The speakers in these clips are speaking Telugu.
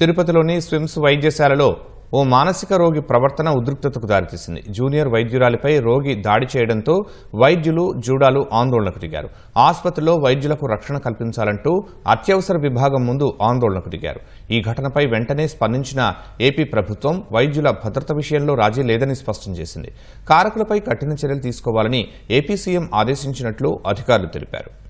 తిరుపతిలోని స్విమ్స్ వైద్యశాలలో ఓ మానసిక రోగి ప్రవర్తన ఉద్రిక్తతకు దారితీసింది. జూనియర్ వైద్యురాలిపై రోగి దాడి చేయడంతో వైద్యులు జూడాలు ఆందోళనకు దిగారు. ఆసుపత్రిలో వైద్యులకు రక్షణ కల్పించాలంటూ అత్యవసర విభాగం ముందు ఆందోళనకు దిగారు. ఈ ఘటనపై వెంటనే స్పందించిన ఏపీ ప్రభుత్వం వైద్యుల భద్రత విషయంలో రాజీ లేదని స్పష్టం చేసింది. కారకులపై కఠిన చర్యలు తీసుకోవాలని ఏపీ సీఎం ఆదేశించినట్లు అధికారులు తెలిపారు.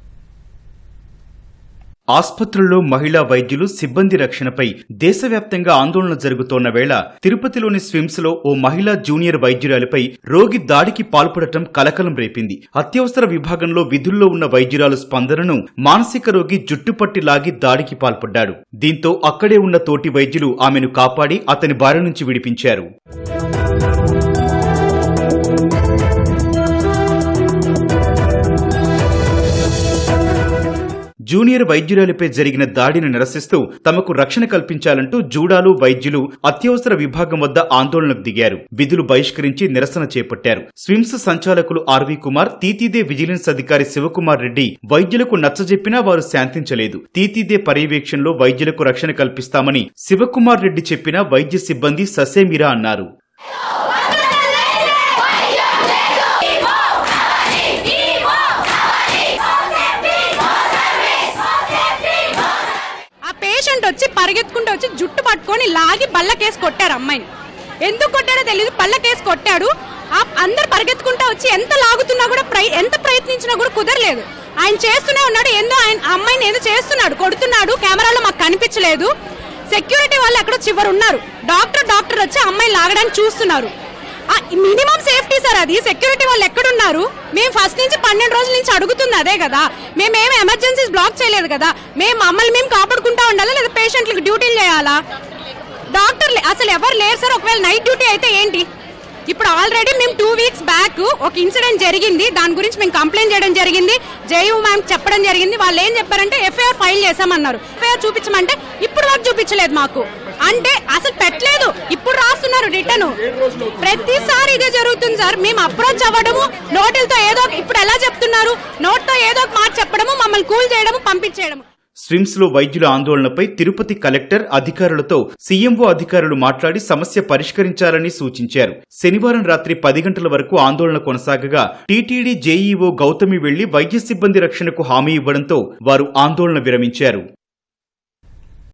ఆస్పత్రుల్లో మహిళా వైద్యులు సిబ్బంది రక్షణపై దేశవ్యాప్తంగా ఆందోళన జరుగుతోన్న వేళ తిరుపతిలోని స్విమ్స్లో ఓ మహిళా జూనియర్ వైద్యురాలిపై రోగి దాడికి పాల్పడటం కలకలం రేపింది. అత్యవసర విభాగంలో విధుల్లో ఉన్న వైద్యురాలు స్పందనను మానసిక రోగి జుట్టుపట్టి లాగి దాడికి పాల్పడ్డాడు. దీంతో అక్కడే ఉన్న తోటి వైద్యులు ఆమెను కాపాడి అతని బారి నుంచి విడిపించారు. జూనియర్ వైద్యురాలిపై జరిగిన దాడిని నిరసిస్తూ తమకు రక్షణ కల్పించాలంటూ జూడాలు వైద్యులు అత్యవసర విభాగం వద్ద ఆందోళనకు దిగారు. విధులు బహిష్కరించి నిరసన చేపట్టారు. స్విమ్స్ సంచాలకులు ఆర్వి కుమార్ తీతీదే విజిలెన్స్ అధికారి శివకుమార్ రెడ్డి వైద్యులకు నచ్చజెప్పినా వారు శాంతించలేదు. తీతీదే పర్యవేక్షణలో వైద్యులకు రక్షణ కల్పిస్తామని శివకుమార్ రెడ్డి చెప్పినా వైద్య సిబ్బంది ససేమిరా అన్నారు. పరిగెత్తుకుంటూ వచ్చి పరిగెత్తుకుంటూ వచ్చి జుట్టు పట్టుకొని లాగి బల్లకేసి కొట్టారు అమ్మాయిని. ఎందుకు కొట్టాడో తెలియదు పళ్ళకేసి కొట్టాడు. ఆ అందరు పరిగెత్తుకుంటూ వచ్చి ఎంత లాగుతున్నా కూడా ప్రయ ఎంత ప్రయత్నించినా కూడా కుదరలేదు. ఆయన చేస్తూనే ఉన్నాడు ఏందో ఆయన అమ్మాయిని ఏదో చేస్తున్నాడు కొడుతున్నాడు కెమెరాలో మాకు కనిపించలేదు. సెక్యూరిటీ వాళ్ళు ఎక్కడో చివరు ఉన్నారు. డాక్టర్ డాక్టర్ వచ్చి అమ్మాయి అమ్మాయిని లాగడానికి చూస్తున్నారు. మినిమం సేఫ్టీ సార్ అది. సెక్యూరిటీ వాళ్ళు ఎక్కడున్నారు? మేము ఫస్ట్ నుంచి పన్నెండు రోజుల నుంచి అడుగుతుంది అదే కదా. మేమేం ఎమర్జెన్సీస్ బ్లాక్ చేయలేదు కదా. మేము మమ్మల్ని మేము కాపాడుకుంటా అసలు ఎవరు లేరు సార్? ఒకవేళ నైట్ డ్యూటీ అయితే ఏంటి? ఇప్పుడు ఆల్రెడీ మేము టూ వీక్స్ బ్యాక్ ఒక ఇన్సిడెంట్ జరిగింది. దాని గురించి మేము కంప్లైంట్ చేయడం జరిగింది. జయూ మ్యామ్ చెప్పడం జరిగింది. వాళ్ళు ఏం చెప్పారంటే ఎఫ్ఐఆర్ ఫైల్ చేసామన్నారు ఎఫ్ఐఆర్ చూపించమంటే ఇప్పుడు వరకు చూపించలేదు మాకు. అంటే అసలు పెట్టలేదు. ఇప్పుడు రాస్తున్నారు రిటర్న్ ప్రతిసారి ఇదే జరుగుతుంది సార్. మేము అప్రోచ్ అవ్వడము నోటులతో ఏదో ఒక- ఇప్పుడు ఎలా చెప్తున్నారు? నోట్తో ఏదో ఒక మాట చెప్పడము మమ్మల్ని కూల్ చేయడము పంపించేయడము. స్విమ్స్లో వైద్యుల ఆందోళనపై తిరుపతి కలెక్టర్ అధికారులతో సీఎంఓ అధికారులు మాట్లాడి సమస్య పరిష్కరించాలని సూచించారు. శనివారం రాత్రి పది గంటల వరకు ఆందోళన కొనసాగగా టీటీడీ జేఈఓ గౌతమి వెళ్ళి వైద్య సిబ్బంది రక్షణకు హామీ ఇవ్వడంతో వారు ఆందోళన విరమించారు.